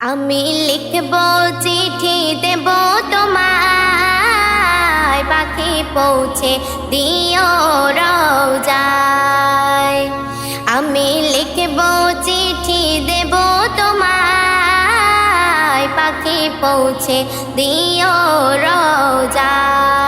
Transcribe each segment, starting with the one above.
আমি লিখব চিঠি দেব তোমায়, পাখি পৌঁছে দিও রোজায় আমি লিখব চিঠি দেব তোমায়, পাখি পৌঁছে দিও রোজায়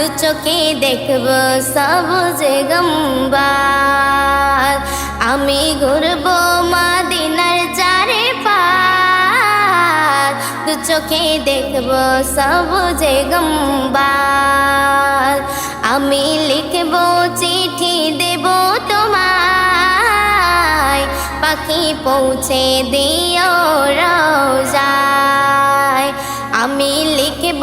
দু চোখে দেখব সবুজ গম্বাল আমি ঘুরবো মদিনার চারে পাল দু চোখে দেখব সবুজ গম্বাল আমি লিখব চিঠি দেব তোমায়। পাখি পৌঁছে দিও রোজায় আমি লিখব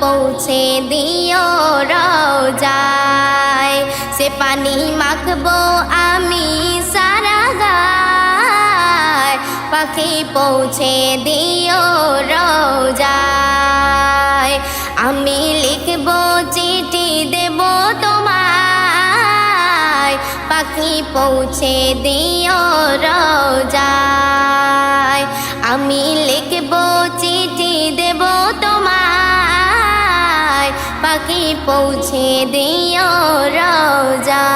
পৌঁছে দিও রোজায় সে পানি মাখবো আমি সারা গায়। পাখি পৌঁছে দিও রোজায় আমি লিখব, চিঠি দেব তোমায়। পাখি পৌঁছে দিও রোজায় আমি লিখব তাকে পৌঁছে দিও রওজা।